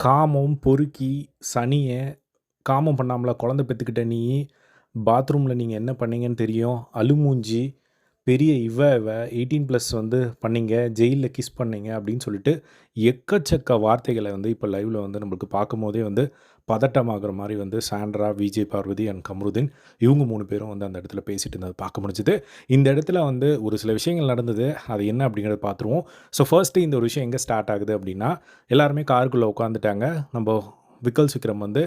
காமம், பொறுக்கி, சனியை காமம் பண்ணாமலா குழந்தை பெற்றுக்கிட்ட நீ, பாத்ரூமில் நீங்கள் என்ன பண்ணீங்கன்னு தெரியும். அழுமூஞ்சி, பெரிய இவ இவ 18+ வந்து பண்ணீங்க, ஜெயிலில் கிஸ் பண்ணீங்க அப்படின்னு சொல்லிட்டு, எக்கச்சக்க வார்த்தைகளை வந்து இப்போ லைவில் வந்து நம்மளுக்கு பார்க்கும்போதே வந்து பதட்டமாகிற மாதிரி வந்து சாண்ட்ரா, விஜய் பார்வதி அண்ட் கமருதீன் இவங்க மூணு பேரும் வந்து அந்த இடத்துல பேசிட்டு இருந்தது பார்க்க முடிஞ்சது. இந்த இடத்துல வந்து ஒரு சில விஷயங்கள் நடந்தது. அது என்ன அப்படிங்கிறத பார்த்துருவோம். ஸோ ஃபர்ஸ்ட்டு இந்த ஒரு விஷயம் எங்கே ஸ்டார்ட் ஆகுது அப்படின்னா, எல்லாருமே காருக்குள்ளே உட்காந்துட்டாங்க. நம்ம விக்கல் சிக்ரம் வந்து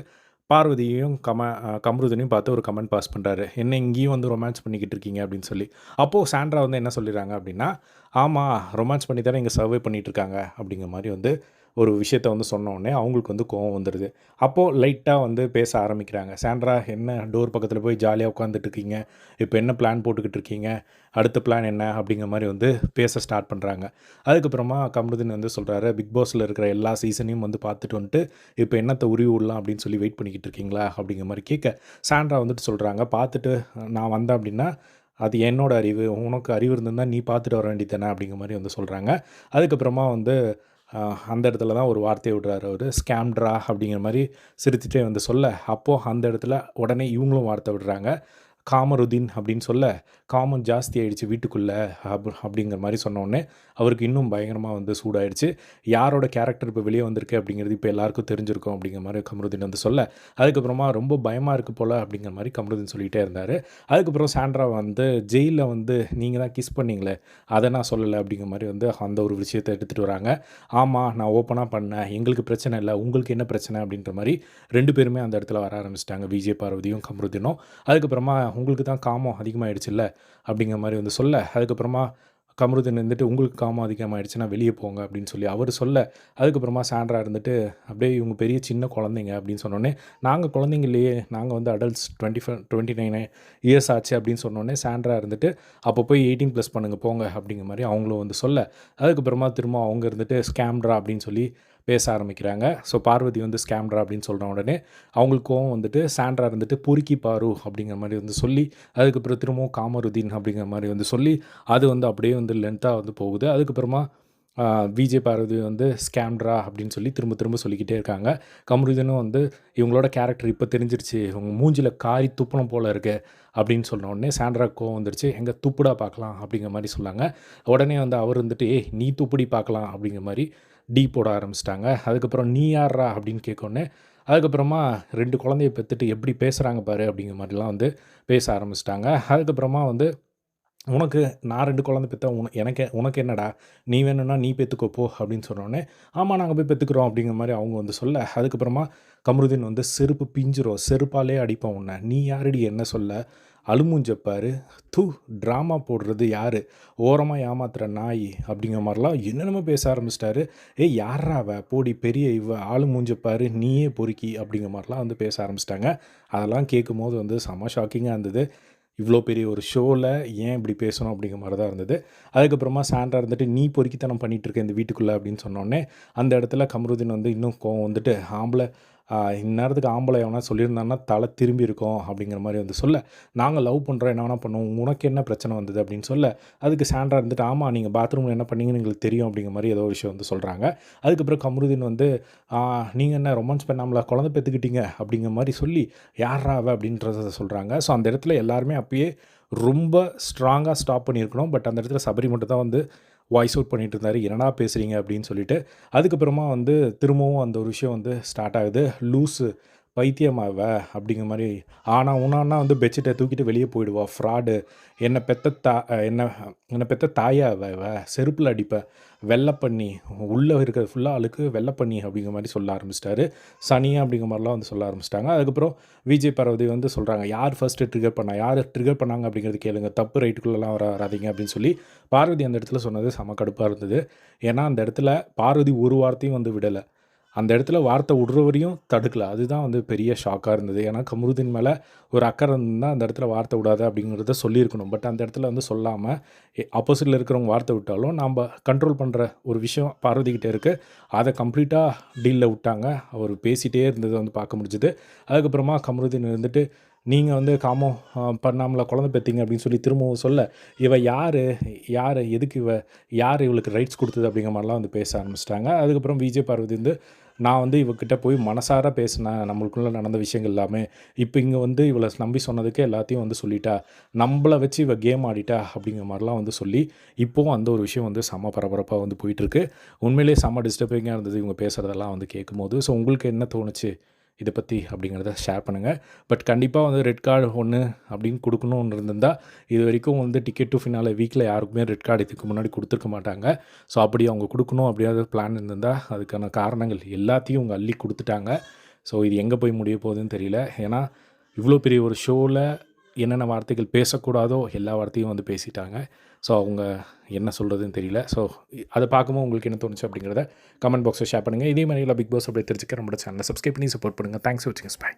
பார்வதியையும், கம கமருதனையும் பார்த்து ஒரு கமெண்ட் பாஸ் பண்ணுறாரு "என்ன இங்கேயும் வந்து ரொமான்ஸ் பண்ணிக்கிட்டு இருக்கீங்க" அப்படின்னு சொல்லி. அப்போது சாண்ட்ரா வந்து என்ன சொல்லிடுறாங்க அப்படின்னா, ஆமாம் ரொமான்ஸ் பண்ணி தானே இங்கே சர்வே பண்ணிட்டு இருக்காங்க" அப்படிங்கிற மாதிரி வந்து ஒரு விஷயத்த வந்து சொன்னோடனே அவங்களுக்கு வந்து கோவம் வந்துடுது அப்போது லைட்டாக வந்து பேச ஆரம்பிக்கிறாங்க. "சாண்ட்ரா என்ன டோர் பக்கத்தில் போய் ஜாலியாக உட்காந்துட்டு இருக்கீங்க. இப்போ என்ன பிளான் போட்டுக்கிட்டு இருக்கீங்க? அடுத்த பிளான் என்ன?" அப்படிங்கிற மாதிரி வந்து பேச ஸ்டார்ட் பண்ணுறாங்க அதுக்கப்புறமா கமருதீன் வந்து சொல்கிறாரு "பிக் பாஸில் இருக்கிற எல்லா சீசனையும் வந்து பார்த்துட்டு வந்துட்டு, இப்போ என்னத்தை உருவி விடலாம் அப்படின்னு சொல்லி வெயிட் பண்ணிக்கிட்டு இருக்கீங்களா?" அப்படிங்கிற மாதிரி கேட்க, சாண்ட்ரா வந்துட்டு சொல்கிறாங்க "பார்த்துட்டு நான் வந்தேன் அப்படின்னா, அது என்னோட அறிவு. உனக்கு அறிவு இருந்திருந்தால் நீ பார்த்துட்டு வர வேண்டியது தானே" அப்படிங்கிற மாதிரி வந்து சொல்கிறாங்க அதுக்கப்புறமா வந்து அந்த இடத்துல தான் ஒரு வார்த்தையை விடுறாரு அவர். "ஸ்கேம்ட்ரா" அப்படிங்கிற மாதிரி சிரித்துட்டே வந்து சொல்ல, அப்போது அந்த இடத்துல உடனே இவங்களும் வார்த்தை விடுறாங்க. காமருதீன் அப்படின்னு சொல்ல, "காமம் ஜாஸ்தி ஆயிடுச்சு வீட்டுக்குள்ளே அப் அப்படிங்கிற மாதிரி சொன்னோடனே அவருக்கு இன்னும் பயங்கரமாக வந்து சூடாயிடுச்சு. யாரோட கேரக்டர் இப்போ வெளியே வந்திருக்கு அப்படிங்கிறது இப்போ எல்லாருக்கும் தெரிஞ்சிருக்கும் அப்படிங்கிற மாதிரி கமருதீன் வந்து சொல்ல, அதுக்கப்புறமா "ரொம்ப பயமாக இருக்குது போல் அப்படிங்கிற மாதிரி கமருதீன் சொல்லிகிட்டே இருந்தார் அதுக்கப்புறம் சாண்ட்ரா வந்து, ஜெயிலில் வந்து நீங்கள் தான் கிஸ் பண்ணீங்களே, அதை நான் சொல்லலை அப்படிங்கிற மாதிரி வந்து அந்த ஒரு விஷயத்தை எடுத்துகிட்டு வராங்க. ஆமாம் நான் ஓப்பனாக பண்ணேன். எங்களுக்கு பிரச்சனை இல்லை உங்களுக்கு என்ன பிரச்சனை?" அப்படின்ற மாதிரி ரெண்டு பேருமே அந்த இடத்துல வர ஆரம்பிச்சிட்டாங்க விஜய் பார்வதியும், கமருதீனும். அதுக்கப்புறமா "உங்களுக்கு தான் காமம் அதிகமாகிடுச்சுல்ல அப்படிங்கிற மாதிரி வந்து சொல்ல, அதுக்கப்புறமா கமருதன் இருந்துட்டு, "உங்களுக்கு காமம் அதிகமாகிடுச்சுன்னா வெளியே போங்க" அப்படின்னு சொல்லி அவர் சொல்ல, அதுக்கப்புறமா சாண்ட்ரா இருந்துட்டு, அப்படியே "இவங்க பெரிய சின்ன குழந்தைங்க" அப்படின்னு சொன்னோடனே நாங்கள் குழந்தைங்க இல்லையே. நாங்கள் வந்து அடல்ட்ஸ் 25 29 இயர்ஸ் ஆச்சு" அப்படின்னு சொன்னோடனே சாண்ட்ரா இருந்துட்டு, "அப்போ போய் 18+ பண்ணுங்க போங்க" அப்படிங்கிற மாதிரி அவங்களும் வந்து சொல்ல, அதுக்கப்புறமா திரும்ப அவங்க இருந்துட்டு, "ஸ்கேம்ட்ரா" அப்படின்னு சொல்லி பேச ஆரம்பிக்கிறாங்க. ஸோ பார்வதி வந்து ஸ்கேம்ரா அப்படின்னு சொன்ன உடனே, அவங்களுக்கு கோவம் வந்துட்டு, சாண்ட்ரா இருந்துட்டு, "பொறுக்கி பாரு" அப்படிங்கிற மாதிரி வந்து சொல்லி, அதுக்கப்புறம் திரும்பவும் காமருதீன் அப்படிங்கிற மாதிரி வந்து சொல்லி, அது வந்து அப்படியே வந்து லென்த்தாக வந்து போகுது. அதுக்கப்புறமா விஜே விஜய் பார்வதி வந்து "ஸ்கேம்ட்ரா" அப்படின்னு சொல்லி திரும்ப திரும்ப சொல்லிக்கிட்டே இருக்காங்க. கமருதீனும் வந்து, "இவங்களோட கேரக்டர் இப்போ தெரிஞ்சிருச்சு. இவங்க மூஞ்சில் காரி துப்பணம் போல் இருக்கு" அப்படின்னு சொன்ன உடனே சாண்ட்ரா கோவம் வந்துருச்சு. எங்கே துப்புடா பார்க்கலாம்" அப்படிங்கிற மாதிரி சொன்னாங்க. உடனே வந்து அவர் வந்துட்டு, "ஏய் நீ துப்புடி பார்க்கலாம்" அப்படிங்கிற மாதிரி டீ போட ஆரம்பிச்சிட்டாங்க அதுக்கப்புறம் "நீ யார்றா?" அப்படின்னு கேட்க உடனே, அதுக்கப்புறமா ரெண்டு குழந்தைய பெற்றுட்டு எப்படி பேசுகிறாங்க பாரு" அப்படிங்கிற மாதிரிலாம் வந்து பேச ஆரம்பிச்சிட்டாங்க அதுக்கப்புறமா வந்து, "உனக்கு நான் ரெண்டு குழந்தை பெற்ற உன எனக்கு உனக்கு என்னடா? நீ வேணும்னா நீ பெற்றுக்கோ போ" அப்படின்னு சொன்னோடனே ஆமாம் நாங்கள் போய் பெற்றுக்குறோம் அப்படிங்கிற மாதிரி அவங்க வந்து சொல்ல, அதுக்கப்புறமா கமருதீன் வந்து, "செருப்பு பிஞ்சிரும். செருப்பாலே அடிப்போம் உன்னை நீ யாருடி என்ன சொல்ல? அழுமூஞ்ச தூ ட்ராமா போடுறது யார் ஓரமாக ஏமாத்துகிற நாய் அப்படிங்கிற மாதிரிலாம் என்னென்னமோ பேச ஆரம்பிச்சிட்டாரு "ஏய் யார்றா அவ? போடி பெரிய இவ. ஆளு மூஞ்சப்பார் நீயே பொறுக்கி" அப்படிங்கிற மாதிரிலாம் வந்து பேச ஆரம்பிச்சிட்டாங்க அதெல்லாம் கேட்கும்போது வந்து செம்ம ஷாக்கிங்காக இருந்தது. இவ்வளோ பெரிய ஒரு ஷோவில் ஏன் இப்படி பேசணும் அப்படிங்கிற மாதிரி தான் இருந்தது. அதுக்கப்புறமா சாண்ட்ரா இருந்துட்டு, "நீ பொறுக்கித்தனம் பண்ணிகிட்ருக்க இருக்க இந்த வீட்டுக்குள்ளே அப்படின்னு சொன்னோடனே அந்த இடத்துல கமருதீன் வந்து இன்னும் கோவம் வந்துட்டு, ஆம்பளை இந்நேரத்துக்கு ஆம்பளை எவனா சொல்லியிருந்தான்னா தலை திரும்பி இருக்கும் அப்படிங்கிற மாதிரி வந்து சொல்ல, நாங்கள் லவ் பண்ணுறோம் என்ன வேணால் பண்ணுவோம். உனக்கு என்ன பிரச்சனை வந்தது?" அப்படின்னு சொல்ல, அதுக்கு சாண்ட்ரா இருந்துட்டு, ஆமாம் நீங்கள் பாத்ரூமில் என்ன பண்ணீங்கன்னு எங்களுக்கு தெரியும்" அப்படிங்கிற மாதிரி ஏதோ ஒரு விஷயம் வந்து சொல்கிறாங்க அதுக்கப்புறம் கமருதீன் வந்து, நீங்கள் என்ன ரொமான்ஸ் பண்ணாமலா குழந்தை பெற்றுக்கிட்டீங்க அப்படிங்கிற மாதிரி சொல்லி, "யார்றா அவ?" அப்படின்றத சொல்கிறாங்க ஸோ அந்த இடத்துல எல்லாருமே அப்பயே ரொம்ப ஸ்ட்ராங்காக ஸ்டாப் பண்ணியிருக்கணும். பட் அந்த இடத்துல சபரி மட்டும் தான் வந்து வாய்ஸ் அவுட் பண்ணிகிட்டு இருந்தாரு. "என்னடா பேசுகிறீங்க அப்படின்னு சொல்லிட்டு. அதுக்கப்புறமா வந்து திரும்பவும் அந்த ஒரு விஷயம் வந்து ஸ்டார்ட் ஆகுது. லூஸு பைத்தியமாவ அப்படிங்கிற மாதிரி ஆனால் ஊனான்னா வந்து பெட்ஷீட்டை தூக்கிட்டு வெளியே போயிடுவா. ஃப்ராடு. என்னை பெத்த தா என்ன என்ன பெத்த தாயா இவ? செருப்பில் அடிப்பேன். வெள்ள பன்னி. உள்ள இருக்கிறது ஃபுல்லா அழுக்கு வெள்ள அப்படிங்கிற மாதிரி சொல்ல ஆரம்பிச்சிட்டாரு சனியா அப்படிங்கிற மாதிரிலாம் வந்து சொல்ல ஆரம்பிச்சிட்டாங்க அதுக்கப்புறம் விஜய் பார்வதி வந்து சொல்கிறாங்க "யார் ஃபஸ்ட்டு ட்ரிகர் பண்ணா? யார் ட்ரிகர் பண்ணாங்க அப்படிங்கிறது கேளுங்க. தப்பு ரைட்டுக்குள்ளெல்லாம் வர வராதீங்க" அப்படின்னு சொல்லி பார்வதி அந்த இடத்துல சொன்னது செம கடுப்பாக இருந்தது. ஏன்னா அந்த இடத்துல பார்வதி ஒரு வார்த்தையும் வந்து விடலை அந்த இடத்துல வார்த்தை விடுறவரையும் தடுக்கல. அதுதான் வந்து பெரிய ஷாக்காக இருந்தது. ஏன்னா கமருதீன் மேலே ஒரு அக்கறை இருந்தால் அந்த இடத்துல வார்த்தை விடாத அப்படிங்கிறத சொல்லியிருக்கணும். பட் அந்த இடத்துல வந்து சொல்லாமல் ஆப்போசிட்டில் இருக்கிறவங்க வார்த்தை விட்டாலும், நம்ப கண்ட்ரோல் பண்ணுற ஒரு விஷயம் பார்வதிக்கிட்டே இருக்குது அதை கம்ப்ளீட்டாக டீலில் விட்டாங்க. அவர் பேசிகிட்டே இருந்ததை வந்து பார்க்க முடிஞ்சது. அதுக்கப்புறமா கமருதீன் இருந்துட்டு, நீங்கள் வந்து காமம் அ பண்ணாமலா குழந்தை பெத்தீங்க" அப்படின்னு சொல்லி திரும்பவும் சொல்ல, "இவ யார் யார் எதுக்கு இவ? யார் இவளுக்கு ரைட்ஸ் கொடுத்தது அப்படிங்கிற மாதிரிலாம் வந்து பேச ஆரம்பிச்சிட்டாங்க அதுக்கப்புறம் விஜய் பார்வதி வந்து, நான் வந்து இவகிட்ட போய் மனசார பேசினேன் நம்மளுக்குள்ளே நடந்த விஷயங்கள் எல்லாமே இப்போ இங்கே வந்து இவளை நம்பி சொன்னதுக்கு எல்லாத்தையும் வந்து சொல்லிட்டா நம்மளை வச்சு இவள் கேம் ஆடிட்டா அப்படிங்கிற மாதிரிலாம் வந்து சொல்லி இப்போவும் அந்த ஒரு விஷயம் வந்து செம்ம பரபரப்பாக வந்து போயிட்டுருக்கு உண்மையிலேயே செம்ம டிஸ்டர்பிங்காக இருந்தது இவங்க பேசுகிறதெல்லாம் வந்து கேட்கும்போது. ஸோ உங்களுக்கு என்ன தோணுச்சு? இதை பற்றி அப்படிங்கிறத ஷேர் பண்ணுங்கள் பட் கண்டிப்பாக வந்து ரெட் கார்டு ஒன்று அப்படின்னு கொடுக்கணும்னு இருந்திருந்தால் இது வரைக்கும் வந்து டிக்கெட் டு ஃபினாலே வீக்கில் யாருக்குமே ரெட் கார்டு இதுக்கு முன்னாடி கொடுத்துருக்க மாட்டாங்க. ஸோ அப்படி அவங்க கொடுக்கணும் அப்படியாவது பிளான் இருந்திருந்தால் அதுக்கான காரணங்கள் எல்லாத்தையும் அவங்க அள்ளி கொடுத்துட்டாங்க. ஸோ இது எங்கே போய் முடிய போகுதுன்னு தெரியல. ஏன்னா இவ்வளோ பெரிய ஒரு ஷோவில் என்னென்ன வார்த்தைகள் பேசக்கூடாதோ எல்லா வார்த்தையும் வந்து பேசிட்டாங்க. ஸோ அவங்க என்ன சொல்கிறதுன்னு தெரியல. ஸோ அதை பார்க்கும்போது உங்களுக்கு என்ன தோணுச்சு அப்படிங்கிறத கமெண்ட் பாக்ஸில் ஷேர் பண்ணுங்கள் இதே மாதிரி பிக் பாஸ் அப்படியே தெரிஞ்சுக்க நம்மளோட சேனலை சப்ஸ்கிரைப் பண்ணி சப்போர்ட் பண்ணுங்கள் தேங்க்ஸ் ஃபார் வாட்சிங் பை